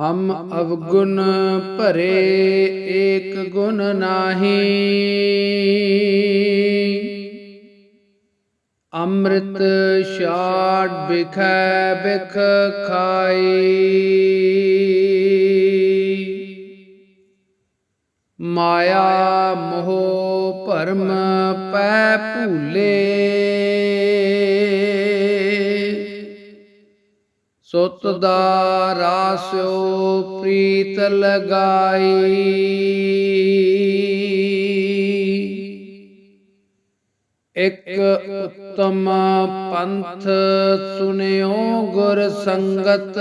ਹਮ ਅਵਗੁਣ ਭਰੇ ਏਕ ਗੁਣ ਨਾਹੀ। ਅੰਮ੍ਰਿਤ ਛਾੜ ਬਿਖੈ ਬਿਖ ਖਾਈ। ਮਾਇਆ ਮੋਹ ਭਰਮ ਪੈ ਭੂਲੇ। ਸੁਤ ਦਾ ਰਾਸਿਓ ਪ੍ਰੀਤ ਲਗਾਈ। ਇਕ ਉਤਮ ਪੰਥ ਸੁਨਿਓ ਗੁਰ ਸੰਗਤ।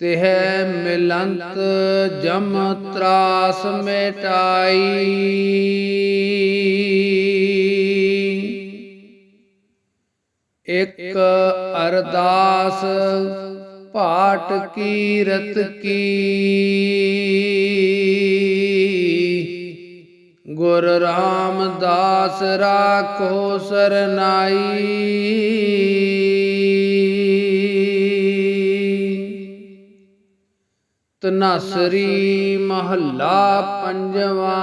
ਤਿਹ ਮਿਲੰਤ ਜਮ ਤਰਾਸ ਮਿਟਾਈ। ਇਕ ਅਰਦਾਸ ਭਾਟ ਕੀਰਤ ਕੀ। ਗੁਰ ਰਾਮਦਾਸ ਰਾਖੋ ਸਰਨਾਈ। ਤਨਸਰੀ ਮਹੱਲਾ ਪੰਜਵਾ।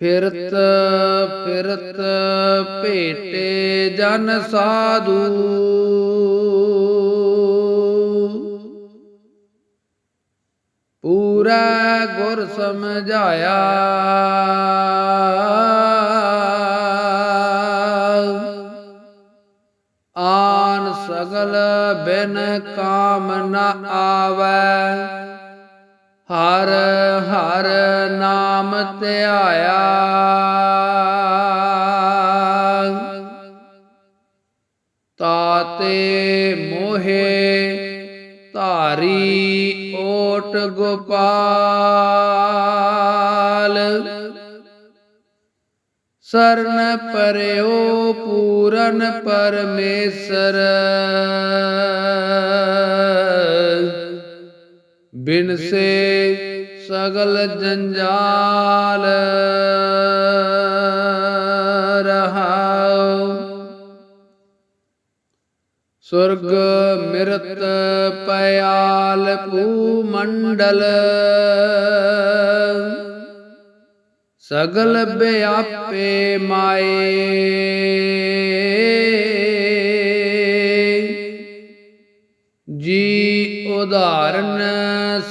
ਫਿਰਤ ਫਿਰਤ ਭੇਟੇ ਜਨ ਸਾਧੂ। ਪੂਰਾ ਗੁਰ ਸਮਝਾਇਆ। ਆਨ ਸਗਲ ਬਿਨ ਕਾਮ ਨ ਆਵੈ। ਹਰ ਹਰ ਨਾਮ ਧਿਆਇਆ ਤਾਤੇ ਮੋਹੇ ਧਾਰੀ ਓਟ ਗੋਪਾਲ। ਸਰਨ ਪਰਿਓ ਪੂਰਨ ਪਰਮੇਸ਼ਰ। ਬਿਨ ਸੇ ਸਗਲ ਜੰਜਾਲ ਰਹਾਉ। ਸੁਰਗ ਮਿਰਤ ਪਿਆਲ ਭੂ ਮੰਡਲ। ਸਗਲ ਬਿਆਪੇ ਮਾਏ। ਜੀ ਉਦਾਹਰਨ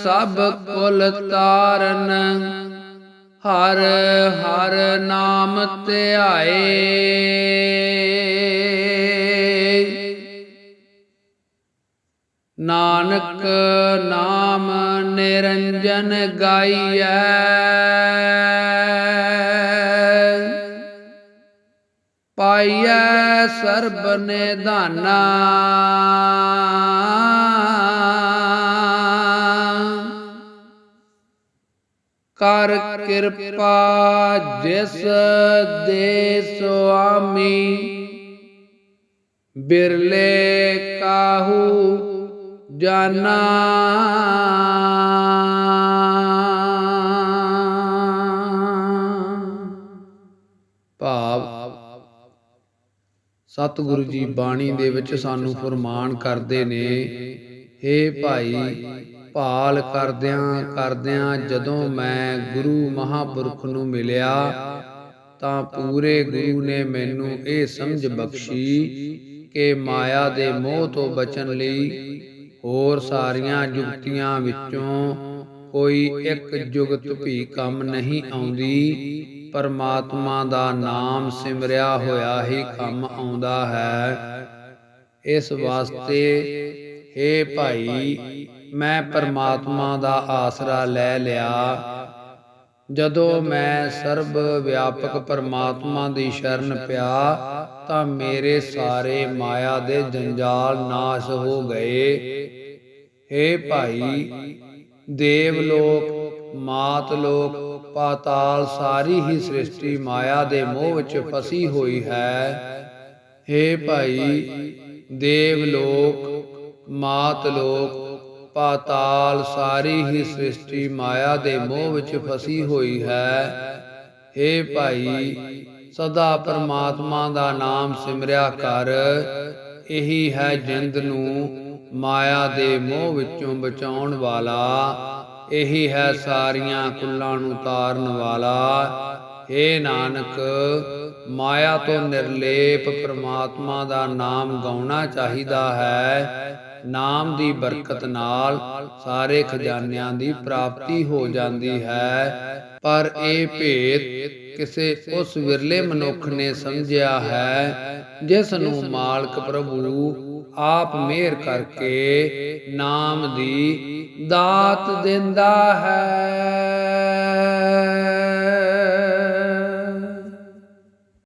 ਸਭ ਕੁਲ ਤਾਰਨ। ਹਰ ਹਰ ਨਾਮ ਧਿਆਏ। ਨਾਨਕ ਨਾਮ ਨਿਰੰਜਨ ਗਾਈਐ। ਪਾਈਐ ਸਰਬ ਨਿਧਾਨਾ। ਕਰ ਕਿਰਪਾ ਜਿਸ ਦੇ ਸੁਆਮੀ ਬਿਰਲੇ ਕਾਹੂ ਜਾਨਾ। ਭਾਵ ਸਤਿਗੁਰੂ ਜੀ ਬਾਣੀ ਦੇ ਵਿੱਚ ਸਾਨੂੰ ਫਰਮਾਨ ਕਰਦੇ ਨੇ हे ਭਾਈ ਭਾਲ ਕਰਦਿਆਂ ਕਰਦਿਆਂ ਜਦੋਂ ਮੈਂ ਗੁਰੂ ਮਹਾਪੁਰਖ ਨੂੰ ਮਿਲਿਆ, ਤਾਂ ਪੂਰੇ ਗੁਰੂ ਨੇ ਮੈਨੂੰ ਇਹ ਸਮਝ ਬਖਸ਼ੀ ਕਿ ਮਾਇਆ ਦੇ ਮੋਹ ਤੋਂ ਬਚਣ ਲਈ ਹੋਰ ਸਾਰੀਆਂ ਜੁਗਤੀਆਂ ਵਿੱਚੋਂ ਕੋਈ ਇੱਕ ਜੁਗਤ ਵੀ ਕੰਮ ਨਹੀਂ ਆਉਂਦੀ। ਪਰਮਾਤਮਾ ਦਾ ਨਾਮ ਸਿਮਰਿਆ ਹੋਇਆ ਹੀ ਕੰਮ ਆਉਂਦਾ ਹੈ। ਇਸ ਵਾਸਤੇ हे ਭਾਈ ਮੈਂ ਪਰਮਾਤਮਾ ਦਾ ਆਸਰਾ ਲੈ ਲਿਆ। ਜਦੋਂ ਮੈਂ ਸਰਬ ਵਿਆਪਕ ਪਰਮਾਤਮਾ ਦੀ ਸ਼ਰਨ ਪਿਆ, ਤਾਂ ਮੇਰੇ ਸਾਰੇ ਮਾਇਆ ਦੇ ਜੰਜਾਲ ਨਾਸ਼ ਹੋ ਗਏ। ਏ ਭਾਈ, ਦੇਵ ਲੋਕ, ਮਾਤ ਲੋਕ, ਪਾਤਾਲ ਸਾਰੀ ਹੀ ਸ੍ਰਿਸ਼ਟੀ ਮਾਇਆ ਦੇ ਮੋਹ ਵਿੱਚ ਫਸੀ ਹੋਈ ਹੈ। ਏ ਭਾਈ, ਦੇਵ ਲੋਕ, ਮਾਤ ਲੋਕ ਪਾਤਾਲ ਸਾਰੀ ਹੀ ਸ੍ਰਿਸ਼ਟੀ ਮਾਇਆ ਦੇ ਮੋਹ ਵਿੱਚ ਫਸੀ ਹੋਈ ਹੈ। ਏ ਭਾਈ, ਸਦਾ ਪਰਮਾਤਮਾ ਦਾ ਨਾਮ ਸਿਮਰਿਆ ਕਰ। ਇਹੀ ਹੈ ਜਿੰਦ ਨੂੰ ਮਾਇਆ ਦੇ ਮੋਹ ਵਿੱਚੋਂ ਬਚਾਉਣ ਵਾਲਾ। ਇਹੀ ਹੈ ਸਾਰੀਆਂ ਕੁੱਲਾਂ ਨੂੰ ਤਾਰਨ ਵਾਲਾ। ਏ ਨਾਨਕ, ਮਾਇਆ ਤੋਂ ਨਿਰਲੇਪ ਪ੍ਰਮਾਤਮਾ ਦਾ ਨਾਮ ਗਾਉਣਾ ਚਾਹੀਦਾ ਹੈ। ਨਾਮ ਦੀ ਬਰਕਤ ਨਾਲ ਸਾਰੇ ਖਜ਼ਾਨਿਆਂ ਦੀ ਪ੍ਰਾਪਤੀ ਹੋ ਜਾਂਦੀ ਹੈ। ਪਰ ਇਹ ਭੇਦ ਕਿਸੇ ਉਸ ਵਿਰਲੇ ਮਨੁੱਖ ਨੇ ਸਮਝਿਆ ਹੈ, ਜਿਸ ਨੂੰ ਮਾਲਕ ਪ੍ਰਭੂ ਆਪ ਮਿਹਰ ਕਰਕੇ ਨਾਮ ਦੀ ਦਾਤ ਦਿੰਦਾ ਹੈ।